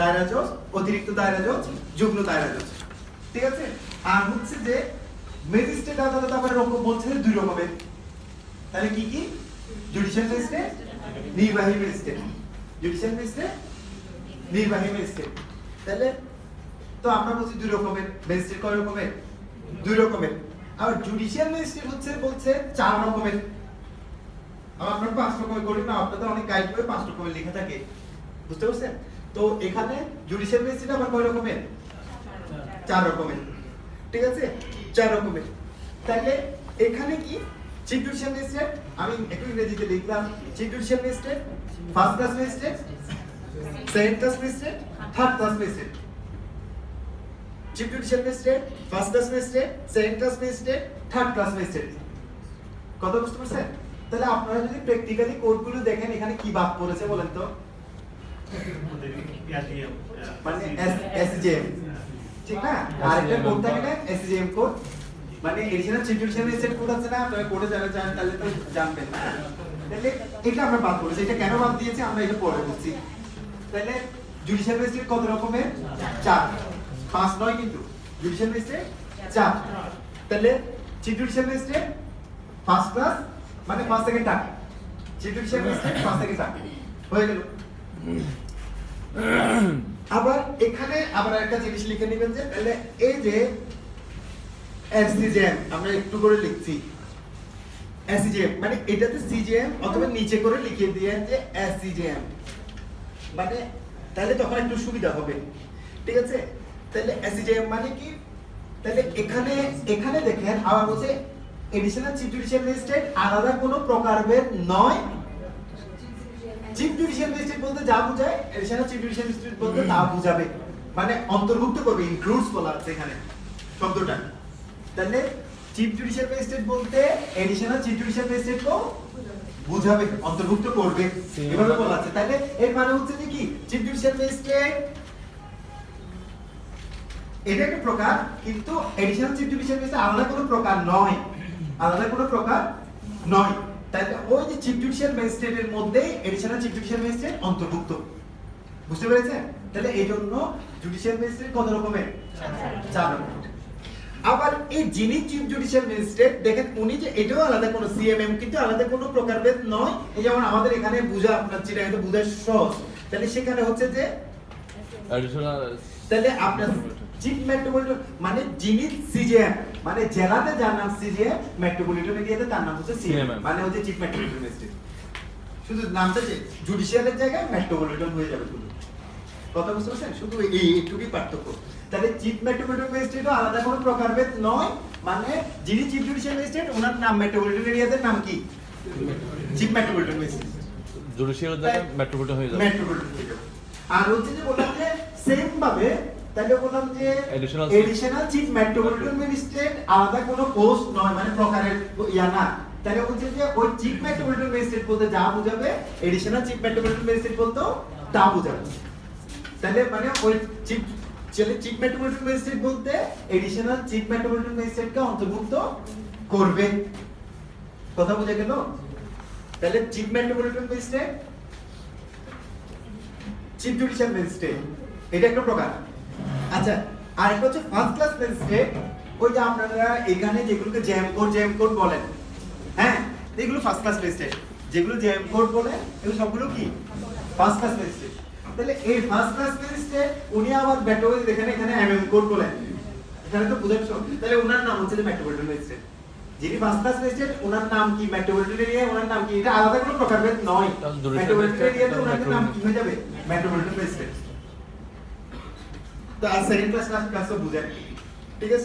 দায়রা জজ অতিরিক্ত দায়রা জজ যুগ্ম দায়রা জজ ঠিক আছে? আর হচ্ছে যে ম্যাজিস্ট্রেট আদালত আবার বলছে দুই রকমের তাহলে কি কি? জুডিশিয়াল ম্যাজিস্ট্রেট নির্বাহী ম্যাজিস্ট্রেট জুডিশিয়াল ম্যাজিস্ট্রেট নির্বাহী ম্যাজিস্ট্রেট তাহলে তো আমরা বলছি দুই রকমের ম্যাজিস্ট্রেট কয় রকমের দুই রকমের আর জুডিশিয়াল ম্যাজিস্ট্রেট হচ্ছে, বলছে চার রকমের আমরা পাঁচ রকমের করি না, আপনাদের অনেক গাইড বই পাঁচ রকমের লেখা থাকে। বুঝতে পারছেন? তো এখানে জুডিশিয়াল ম্যাজিস্ট্রেট আবার কয় রকমের? চার রকমের। ঠিক আছে? চার রকমের। তাহলে এখানে কি? চিফ জুডিশিয়াল ম্যাজিস্ট্রেট আমি একটু ইংরেজিতে লিখলাম chief judicial magistrate first class magistrate second class magistrate third class magistrate chief judicial magistrate first class magistrate second class magistrate third class magistrate কথা বুঝতে পারছেন? তাহলে আপনারা যদি প্র্যাকটিক্যালি কোডগুলো দেখেন, এখানে কি বাদ পড়েছে বলেন তো? মানে এসজেএম ঠিক না? আরেকটা কোড থাকে না? এসজেএম কোড মানে এডিশনাল চিফ জুডিশিয়াল কোড আছে না? আপনারা কোডে যারা জানেন তাহলে তো জানবেন। না তাহলে এটা আমরা বাদ করেছি এটা কেন বাদ দিয়েছি? আমরা এটা পরে বলছি। তাহলে জুডিশিয়াল ম্যাজিস্ট্রেট কত রকমের? চার। পাঁচ নয় কিন্তু। জুডিশিয়াল ম্যাজিস্ট্রেট চার। তাহলে chief judicial magistrate first class মানে first second third chief judicial magistrate first second third হয়ে গেল। আবার এখানে আবার একটা জিনিস লিখে নেবেন যে, তাহলে এই যে এসসিজেএম আমরা একটু করে লিখছি। এসসিজেএম মানে এটাতে সিজিএম অথবা নিচে করে লিখে দিয়ে যে এসসিজেএম মানে তাহলে তখন একটু সুবিধা হবে। ঠিক আছে? তাহলে এসসিজেএম মানে কি? তাহলে এখানে এখানে দেখেন, আবার বলছে এডিশনাল চিফ জুডিশিয়াল আলাদা কোনো প্রকারভেদ নয় চিফ জুডিশিয়াল ম্যাজিস্ট্রেট বলতে যা বোঝায় এডিশনাল চিফ জুডিশিয়াল ম্যাজিস্ট্রেট বলতে তা বোঝাবে। মানে অন্তর্ভুক্ত করবে ইনক্লুডস বলা আছে এখানে, শব্দটা। তাহলে চিফ জুডিশিয়াল ম্যাজিস্ট্রেট বলতে এডিশনাল চিফ জুডিশিয়াল ম্যাজিস্ট্রেট কো বুঝাবে, অন্তর্ভুক্ত করবে। এভাবে বলা আছে। তাহলে এর মানে হচ্ছে যে কি? চিফ জুডিশিয়াল ম্যাজিস্ট্রেট এটা একটা প্রকার, কিন্তু এডিশনাল চিফ জুডিশিয়াল ম্যাজিস্ট্রেট আলাদা কোনো প্রকার নয়। আলাদা কোনো প্রকার নয়। তাহলে ওই যে চিফ জুডিশিয়াল ম্যাজিস্ট্রেটের মধ্যেই এডিশনাল চিফ জুডিশিয়াল ম্যাজিস্ট্রেট অন্তর্ভুক্ত। বুঝতে পেরেছেন? তাহলে এই জন্য জুডিশিয়াল ম্যাজিস্ট্রেট কত রকমের? চার রকমের আবার এই যিনি চিফ জুডিশিয়াল ম্যাজিস্ট্রেট দেখেন উনি যে এটাও আলাদা কোনো সিএমএম কিন্তু আলাদা কোনো প্রকারভেদ নয়। এই যেমন আমাদের এখানে বুঝা আপনার যেটা এটা বুঝা সহজ। তাহলে সেখানে হচ্ছে যে তাহলে আপনার চিফ মেট্রোপলিটন মানে যিনি সিজিএম মানে জেলাতে যার নাম সিজিএম মেট্রোপলিটন এরিয়াতে তার নাম হচ্ছে সিএম মানে হচ্ছে চিফ মেট্রোপলিটন ম্যাজিস্ট্রেট শুধু নামটা জুডিশিয়ালের জায়গায় মেট্রোপলিটন হয়ে যাবে শুধু কথা বুঝতে পারছেন? শুধু এই এইটুকুই পার্থক্য। তাহলে চিফ মেট্রোপলিটন ম্যাজিস্ট্রেটও আলাদা কোনো প্রকারভেদ নয় মানে যিনি চিফ জুডিশিয়াল ম্যাজিস্ট্রেট ওনার নাম মেট্রোপলিটন এরিয়াতে নাম কি? চিফ মেট্রোপলিটন ম্যাজিস্ট্রেট জুডিশিয়াল জায়গায় মেট্রোপলিটন হয়ে যাবে। মেট্রোপলিটন হয়ে যাবে। আর হচ্ছে যে বললাম যে সেম ভাবে তাহলে বললাম যে এডিশনাল চিফ মেট্রোপলিটন ম্যাজিস্ট্রেট আলাদা কোনো পোস্ট নয় মানে প্রকারের ইয়া না। তাহলে বলছে যে ওই চিফ মেট্রোপলিটন ম্যাজিস্ট্রেট বলতে যা বুঝাবে এডিশনাল চিফ মেট্রোপলিটন ম্যাজিস্ট্রেট বলতেও তা বুঝাবে। তাহলে মানে ওই চিফ চলে চিফ মেট্রোপলিটন ম্যাজিস্ট্রেট বলতে এডিশনাল চিফ মেট্রোপলিটন ম্যাজিস্ট্রেটকে অন্তর্ভুক্ত করবে। কথা বোঝা গেল? তাহলে chief metropolitan magistrate chief judicial magistrate এটা একটা প্রকার। আচ্ছা আর একটা হচ্ছে ফার্স্ট ক্লাস ম্যাজিস্ট্রেট ওই যে আপনারা এখানে যেগুলোকে জ্যাম কোড জ্যাম কোড বলেন হ্যাঁ? এগুলো ফার্স্ট ক্লাস ম্যাজিস্ট্রেট যেগুলো জ্যাম কোড বলে এগুলো সবগুলো কি? ফার্স্ট ক্লাস ম্যাজিস্ট্রেট তাহলে এই ফার্স্ট ক্লাস ম্যাজিস্ট্রেট উনি আবার ব্যাটোয়ে এখানে এখানে এমএম কোড বলেন এখানে তো বুঝাচ্ছ তাহলে ওনার নাম হচ্ছে মেট্রোপলিটন ম্যাজিস্ট্রেট যিনি ফার্স্ট ক্লাস ম্যাজিস্ট্রেট ওনার নাম কি? মেট্রোপলিটন এরিয়া ওনার নাম কি? এটা আলাদা কোনো প্রকারভেদ নয়। মেট্রোপলিটন এরিয়াতে ওনার নাম কি হয়ে যাবে? মেট্রোপলিটন ম্যাজিস্ট্রেট তো আর সেকেন্ড ক্লাস ক্লাস ক্লাস তো বুঝেন ঠিক আছে